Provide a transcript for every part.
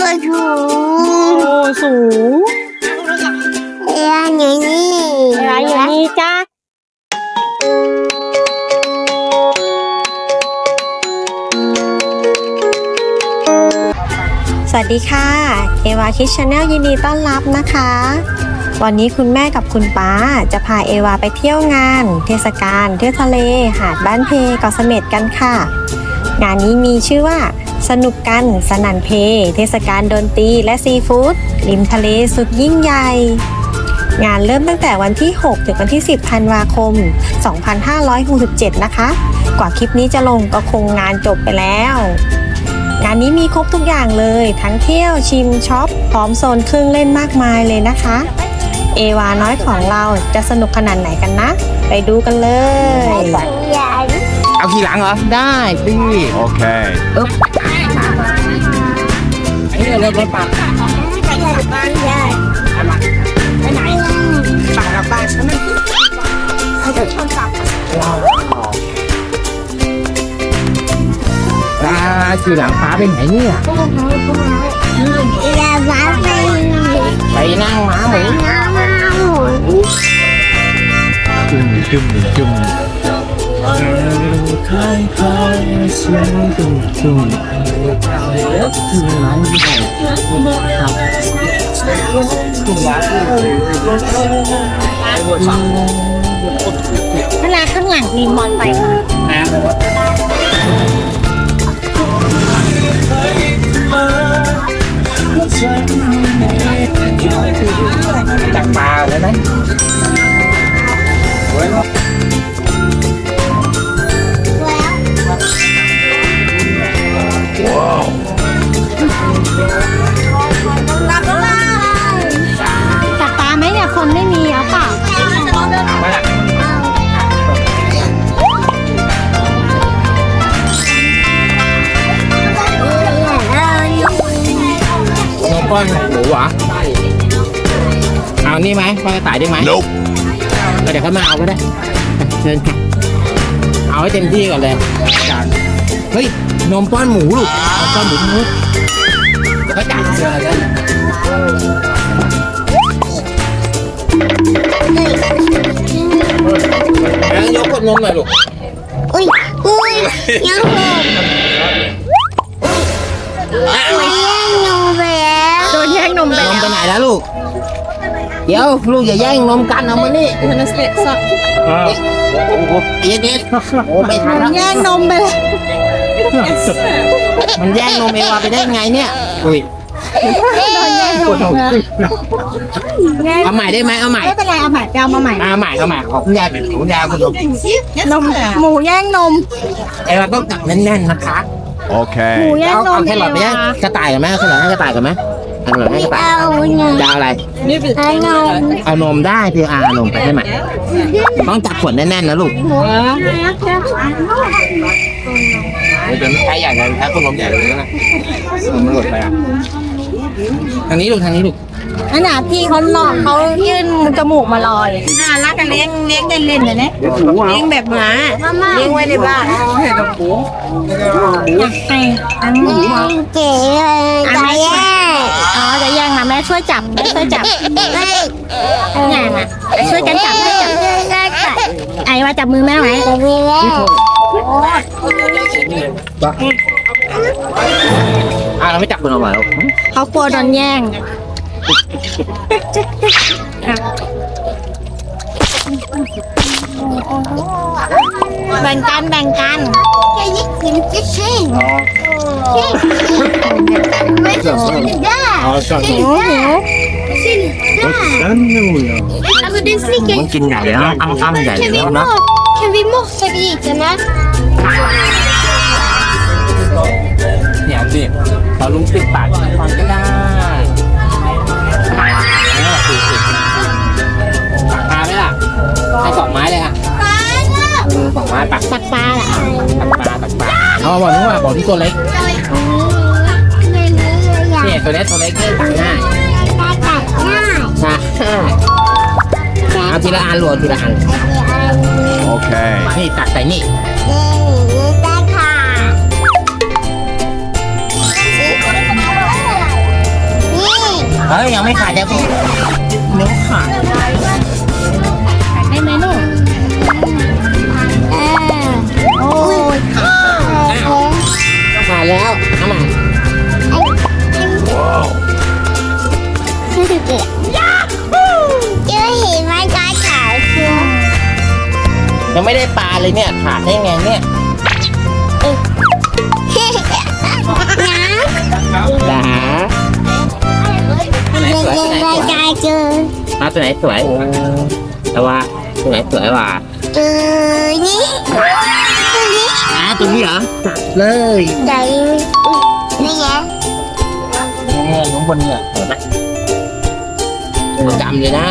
มาถูโอ้สูงเรียนอย่างนี้อะไรอย่างนี้จ้าสวัสดีค่ะ เอวาคิชแนลยินดีต้อนรับนะคะ วันนี้คุณแม่กับคุณป้าจะพาเอวาไปเที่ยวงาน เทศกาลเที่ยวทะเล หาดบ้านเพเกาะเสม็ดกันค่ะ งานนี้มีชื่อว่า สนุกกันสนันเพ เทศกาลดนตรีและซีฟู้ดริมทะเลสุดยิ่งใหญ่ งานเริ่มตั้งแต่วันที่ 6 ถึงวันที่ 10 ธันวาคม 2567 นะคะ กว่าคลิปนี้จะลงก็คงงานจบไปแล้ว งานนี้มีครบทุกอย่างเลย ทั้งเที่ยวชิมช็อปพร้อมโซนเครื่องเล่นมากมายเลยนะคะ เอวาน้อยของเราจะสนุกขนาดไหนกันนะ ไปดูกันเลยอยากเอาขี่หลังเหรอ ได้ดิ Okay. ไอ้เนี่ยเริ่มรถปังอยากไปไหนปังกับบ้านฉันไม่อ่าขี่หลังป้าไปไหนเนี่ยอยากมาไปไปนั่งม้าหมูน้ำมาหมุน Dum เาลาข้างหลังมีมอนไปค่ะจับปลาเลยนะ เอานี่ไหมป้อนกระต่ายได้ไหม Nope. ก็เดี๋ยวเขามาเอาก็ได้เชิญค่ะเอาให้เต็มที่ก่อนเลยจานเฮ้ย นมป้อนหมูลูกนมป้อนหมูหมูเดี๋ยวเขาจ่ายเชิญเลยแล้วยกขวดนมหน่อยลูก อุ้ยอุ้ยยังหกโดนแย่งนมไปโดนแย่งนมไปนมแล้ว ไปไหนแล้วลูก เดี๋ยวลูกอย่าแย่งนมกันเอามานี่มันสเตะสักเอ็ดเอ็ดโอ้ไม่ทันแล้วแย่งนมไปแล้วมันแย่งนมเอวาไปได้ไงเนี่ยอุ้ยโดนแย่งนมแล้วแย่งเอาใหม่ได้ไหมเอาใหม่ไม่เป็นไรเอาใหม่ไปเอามาใหม่เอาใหม่เอาใหม่ขอคุณยายเป็นคุณยายคุณนมนมหมูแย่งนมเอวาต้องจับแน่นๆนะคะหมู Okay. แย่งเอานมเอาแค่หลอดไปย่างกระต่ายกันไหมเอาแค่หลอดให้กระต่ายกันไหม เอาหลอดให้กระต่ายเอาเงินจะเอาอะไร เอานมเอานมได้พี่อาเอานมไปให้ใหม่ต้องจับขวดแน่นๆนะลูกเดี๋ยวใช้ใหญ่เลยใช้ขวดนมใหญ่เลยนะมันหลุดไปอะทางนี้ลูกทางนี้ลูก อันน่ะพี่เขาหลอกเขายื่นจมูกมาลอยน่ารักกันเลี้ยงเลี้ยงเล่นๆเลยนะเลี้ยงแบบหมาเลี้ยงไว้ในบ้านอยากให้อันนี้เก๋เลยจะแย่งอ๋อจะแย่งมาแม่ช่วยจับแม่ช่วยจับไม่แย่งอะช่วยกันจับช่วยจับได้ค่ะไอ้ว่าจับมือแม่ไว้จะมีแล้วอ่าเราไม่จับขวดนมเหรอลูกเขากลัวโดนแย่ง bàn canh bàn canh cái gì kiếm chết xin Alltså den slickar... Hon kinnar dig, han använder dig. Kan vi mossa bitarna? Nhà Việt, tao luôn tiếp bạn hoàn cái đa. ให้สองไม้เลยอะเออสองไม้ปักตักปลาเหรอตักปลาตักปลาเอาบอกนึกว่าบอกที่ตัวเล็กเนี่ยตัวเล็กตัวเล็กเนี่ยตักง่ายใช่เอาทีละอันหลวทีละอัน Okay. นี่ตักใส่นี่ Hãy subscribe cho kênh Ghiền Mì Gõ Để không bỏ lỡ อ้ยยังไม่ขาดจะพี่เนื้อขาด แล้ว เอาใหม่เจอเห็นไหมกายขาวเชียวยังไม่ได้ปลาเลยเนี่ย ขาดได้ไงเนี่ยน้หลาำเป็นยังไงกายเจอปลาตัวไหนสวยแต่ว่าตัวไหนสวยว่ะเจอนี่ตัว นี้อ่าตัวนี้เหรอจัดเลยใจนี่ไงเนี่ยน้องบนเนี่ยเห็นไหมตัวจำเลยนะ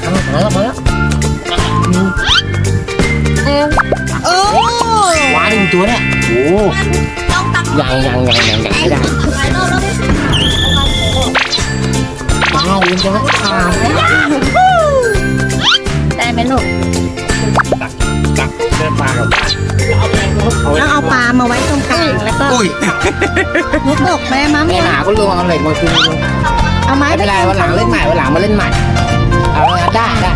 เอามาแล้วมาแล้วเออโอ้ว้ายตัวเนี่ยโอ้ยังยังยังยังยังไม่ได้ว้าวยังจะขาดได้ไหมลูกตักเดินปลากับ ต้องเอาปลามาไว้ตรงกลางแล้วก็อุ้ยลูกอกแม่มั้งไม่หาก็ลงเอาเหล็กมาคืนลุงเอาไม้ไม่เป็นไรวันหลังเล่นใหม่วันหลังมาเล่นใหม่ เอาละได้ได้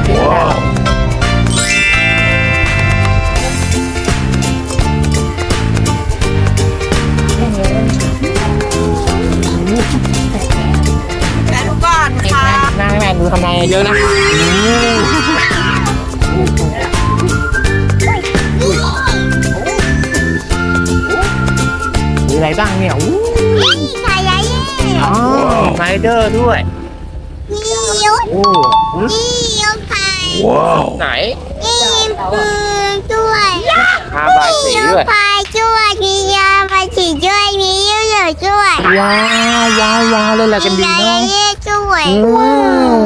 ได้ก่อนค่ะนั่งแม่ดูทำไมเยอะนะ อะไรบ้างเนี่ยอู้ใครยัยอ๋อไรเดอร์ด้วยนี่ยุดโอ้หือนี่ยุดใครไหนนี่ปืนด้วยพาบายสีนี่ด้วยพายด้วยมียาพายสีด้วยมียืดเหลือด้วยว้าวว้าวว้าวเล่นอะไรกันดีมีเนาะยาด้วยว้าว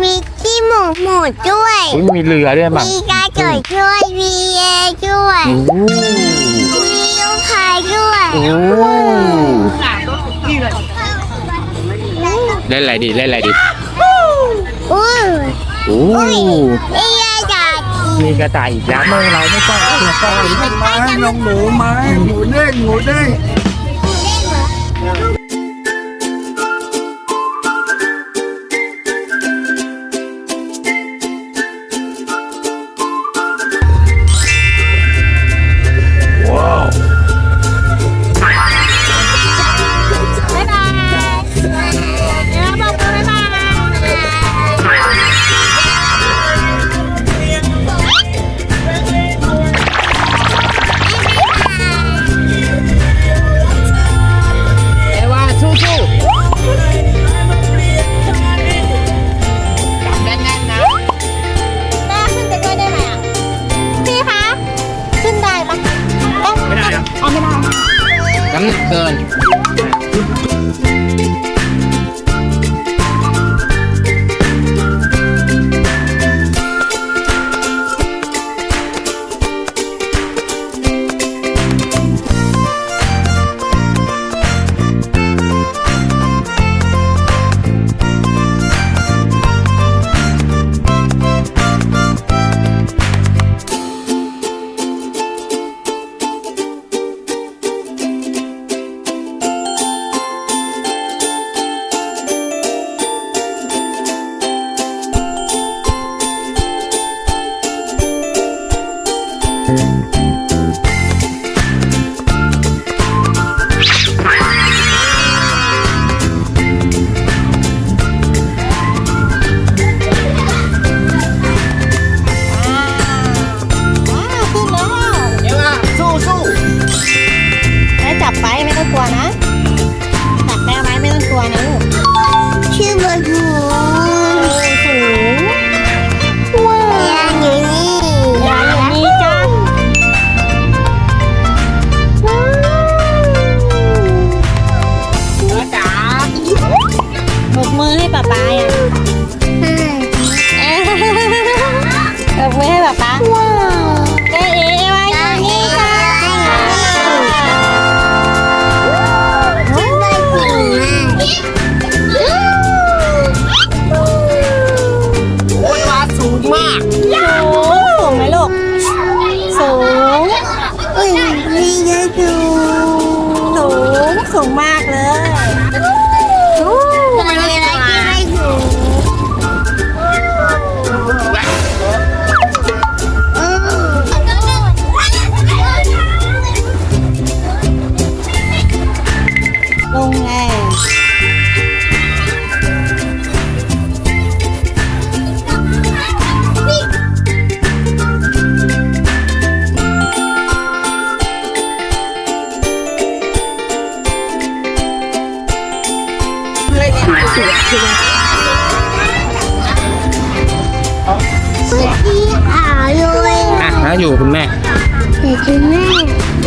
มีที่หมูหมูด้วยอุ๊ยมีเรือด้วยมั้งมีกระจกด้วยมีเอด้วยโอ้มีลูก พายด้วยโอ้เล่นอะไรดีเล่นอะไรดีอู้โอ้นี่ยาจัดมีกระต่ายอีกแล้วเมื่อเราไม่ต้องเอากระต่ายมาลงหมูไหมหมูเด้งหมูเด้ง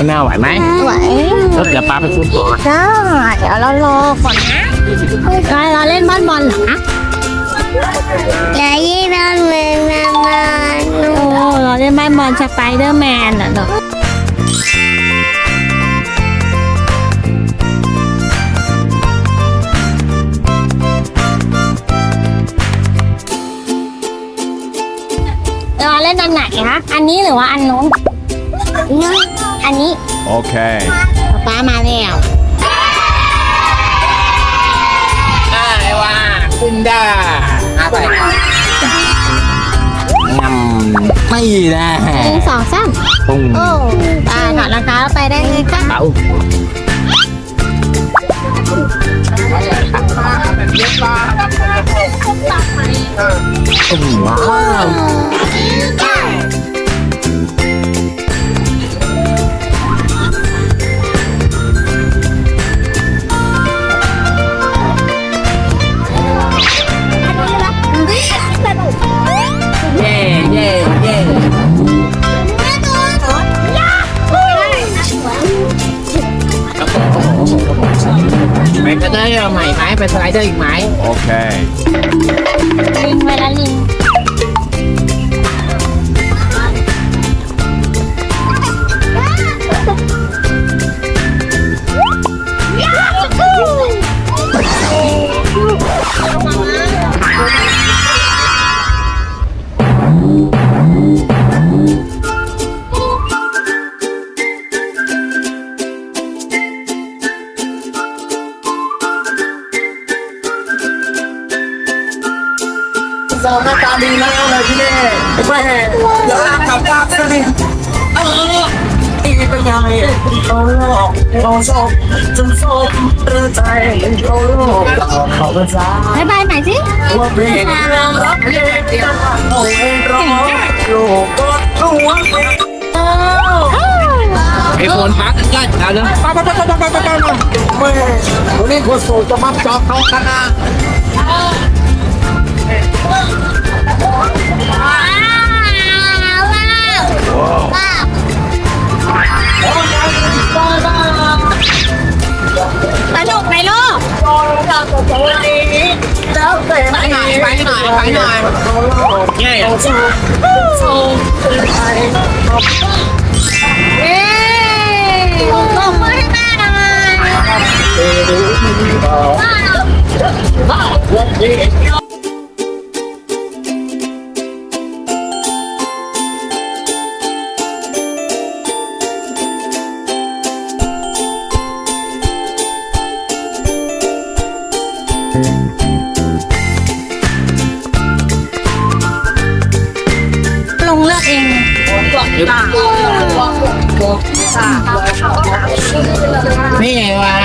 แม่ไหวไหมไหวรถเดี๋ยวป้าไปฟุตบอลได้เดี๋ยวเรารอก่อนนะเราเราเล่นบ้านบอลเหรอคะอย่ายี่บ้านเมืองนานๆโอ้เราเล่นบ้านบอลสไปเดอร์แมนอะเนาะเราเล่นอันไหนคะอันนี้หรือว่าอันนู้น อันนี้ Okay. ป้ามาแล้วอ่าไอ้ว่าขึ้นได้อะไปงำไม่ได้หนึ่งสองสามปุ้งโอ้ป้าถอดรองเท้าไปได้เลยค่ะเอาโอ้ว้าว เอาใหม่ ไหมไปสไลเดอร์อีกไหม Okay. ลิงเวลาลิงบายบายใหม่สิไอโฟนพักก็เอาเลยไปไปไปไปไปไปไปวันนี้คนโสดจะมาจอบเขากันนะ สนุกไหมลูกไปหน่อยไปหน่อยไปหน่อยเย่เย้ตบมือให้แม่หน่อยล นี่ไงวะ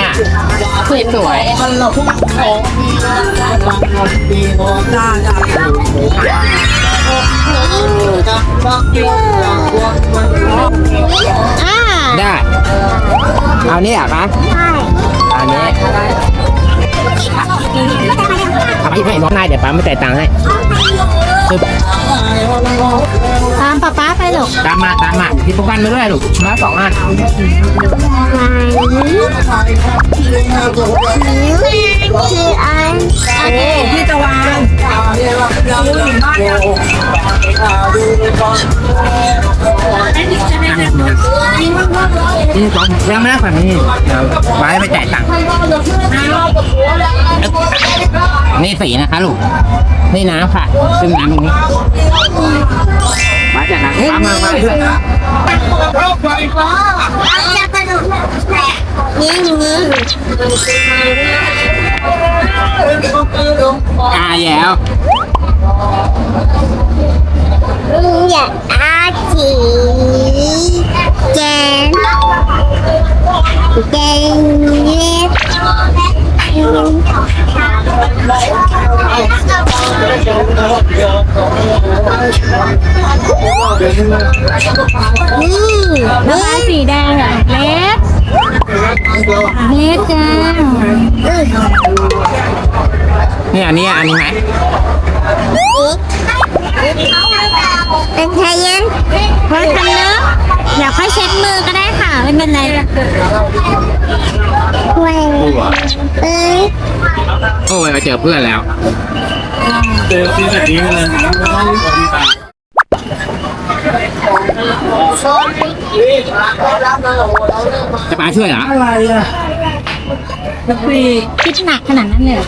สวยสวยอ่าได้ เอานี่อะคะอันนี้เอาไปให้น้องนายเดี๋ยวป้าไม่จ่ายตังค์ให้คือตามป๊าป๊าไปลูกตามมาตามมาที่ประกันมาด้วยลูกมาสองอันคืออันโอ้พี่ตะวันนี่ สองยังไม่ได้ฝั่งนี้เดี๋ยวป้าให้ไปจ่ายตังค์นี่สีนะคะลูก นี่น้ำค่ะ ซึ่งน้ำตรงนี้ มาจากไหนมามามาด้วยนี่นี่อ่าแย้ว อยากอาชีแกงแกงเล็กอืมแล้วลายสีแดงอะเล็กเล็กจังนี่อันนี้อันนี้ไหม เป็นไงยังไว้ทำเนอะเดี๋ยวค่อยเช็ดมือก็ได้ค่ะ ไม่เป็นไรแหวงเอ้ยโอ้ยมาเจอเพื่อนแล้ว เจอแบบนี้เลยจะมาช่วยเหรอ อะไรอะคิดหนักขนาดนั้นเลยเหรอ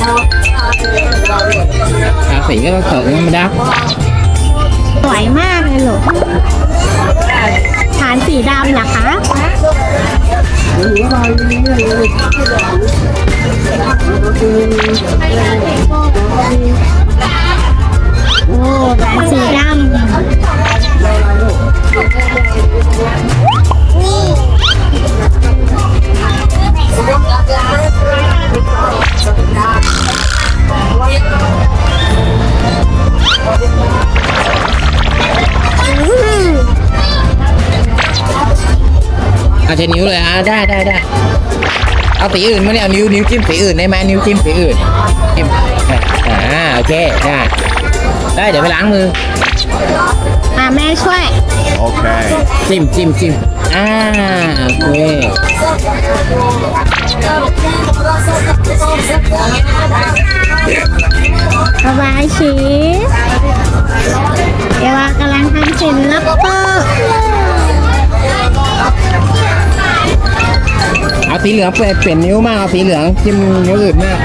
ทาสีก็ต้องเติมธรรมดาสวยมากเลยหรอฐานสีดำเหรอคะโอ้ฐานสีดำเอาใช้นิ้วเลยอะได้ได้ได้เอาสีอื่นมาเนี่ยเอานิ้วนิ้วจิ้มสีอื่นได้ไหมนิ้วจิ้มสีอื่นจิ้มอ่าโอเคได้ได้เดี๋ยวไปล้างมืออะแม่ช่วย Okay. จิ้มจิ้มจิ้ม อ่าโอเคระบายชีสเอวากำลังทำศิลปะเอาสีเหลืองเปลี่ยนเปลี่ยนนิ้วมากเอาสีเหลืองจิ้มนิ้วอื่นมาก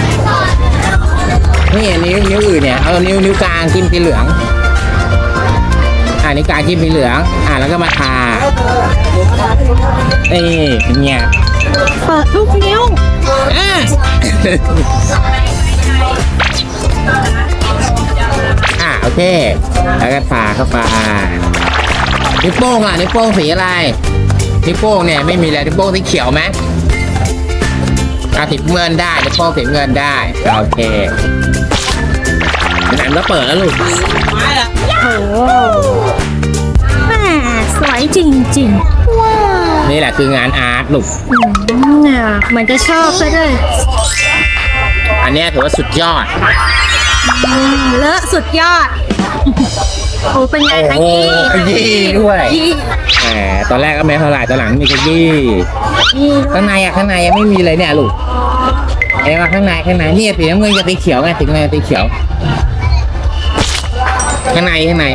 นี่นิ้วนิ้วอื่นเนี่ยเอานิ้วนิ้วกลางจิ้มสีเหลืองอ่านิ้วกลางจิ้มสีเหลือง อ่าแล้วก็มาทา นี่เป็นไงเปิดทุกนิ้วอ่าอ่าโอเค แล้วก็ทาเข้าไปนิ้วโป้งอะนิ้วโป้งสีอะไรนิ้วโป้งเนี่ยไม่มีอะไรนิ้วโป้งสีเขียวไหมเอาสีเงินได้นิ้วโป้งสีเงินได้โอเคแหนมก็เปิดแล้วลูกโอ้แม่สวยจริงๆ ว้าวนี่แหละคืองานอาร์ตลูกอืมเนี่ยเหมือนจะชอบซะด้วยอันเนี้ยถือว่าสุดยอด อืมเลอะสุดยอด โอ้เป็นไงคะโอ้ยี่โหยี่ด้วย ยี่แหมตอนแรกก็ไม่เท่าไหร่ตอนหลังมีกระยี่ยี่ข้างในอะข้างในยังไม่มีเลยเนี่ยลูกเอ้ว่าข้างในข้างในนี่สีน้ำเงินกับสีเขียวไงสีน้ำเงินกับสีเขียว ข้างในข้างใน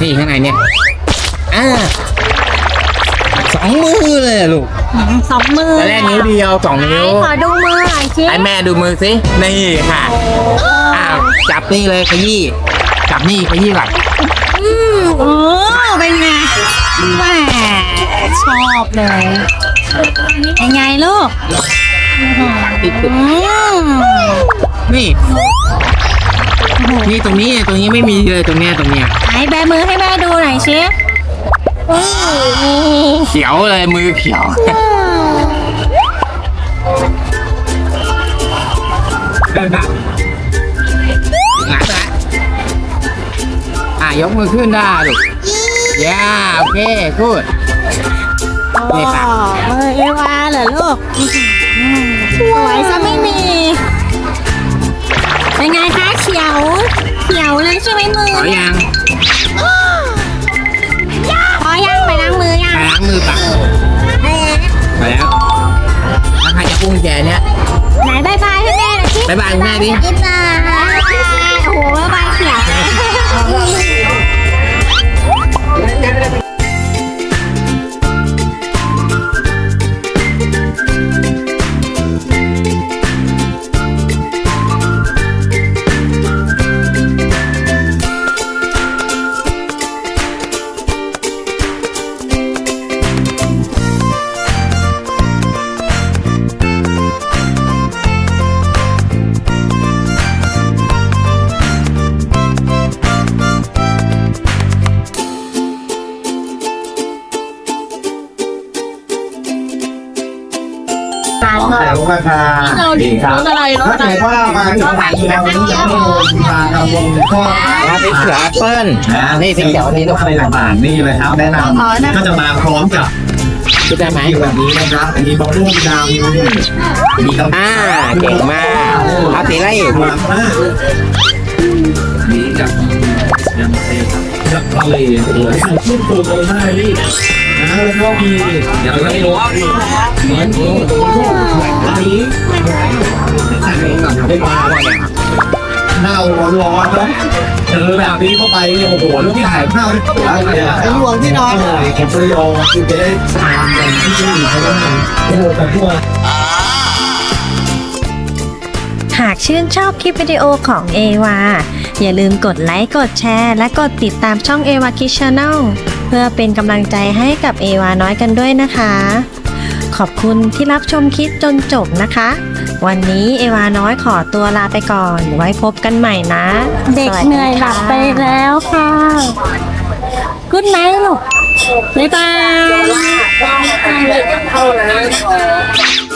นี่ข้างในเนี่ยอ่าสองมือเลยอะลูกสองมือตอนแรกนิ้วเดียวสองนิ้วขอดูมือหน่อยชิให้แม่ดูมือสินี่ค่ะอ้าวจับนี่เลยขยี้จับนี่ขยี้ก่อนอืมโอ้เป็นไงแหม่ชอบเลยเป็นไงลูกติดอืมนี่ นี่ตรงนี้ตรงนี้ไม่มีเลยตรงเนี้ยตรงเนี้ยไหนแบมือให้แม่ดูหน่อยชิอืมเขียวเลยมือเขียวหลังละอะยกมือขึ้นได้ลูกย่าโอเคกูด นี่ค่ะ อ๋อมือเอวาเหรอลูกอืมสวยซะไม่มี เป็นไงคะ เขียว เขียวเลยใช่ไหมมือขอเนี่ยยางพอยังไปล้างมือยังไปล้างมือปักเออไปแล้วล้วใครจะอุ้มแกเนี่ย ไหนบายบายพี่แม่หน่อยสิบ๊ายบายคุณแม่ดิ บ๊บาย ดีครับรถ้าเกิดว่ามาจุดผ่านแล้วนี้จะไม่โดนทางกระวงข้อมาพริกเขียวแอปเปิ้ลนะนี่พริกเขียวอันนี้ลูกอะไรต่างๆนี่เลยครับ แนะนำก็จะมาพร้อมกับคิดได้ไหมแบบนี้นะครับอันนี้บอลลูนดำมีกระอ่าเก่งมากเอาสีอะไรอีกนมากนี่กับยังเต้กับ ทะเลโอ้ยชุ่มตัวโตมากนี่นะแล้วก็มีอย่างไรรู้เหมือนโอันนี้ได้มาเน่าร้อนๆเนะเจอแบบนี้เข้าไปเนี่ยโอ้โหล้วที่ถ่ายข้าวนี่ไอ้ห่วงที่นอนเลยผมจะยอมคือจะได้ทานกันที่นี่เพราะว่าโอ้โหแต่พวกหากชื่นชอบคลิปวิดีโอของเอวา อย่าลืมกดไลค์ กดแชร์ และกดติดตามช่อง a w a k i Channel เพื่อเป็นกำลังใจให้กับเอวาน้อยกันด้วยนะคะ ขอบคุณที่รับชมคลิปจนจบนะคะ วันนี้เอวาน้อยขอตัวลาไปก่อน ไว้พบกันใหม่นะ เด็กเหนื่อยหลับไปแล้วค่ะกุ๊ดไนท์ลูกบ๊ายบาย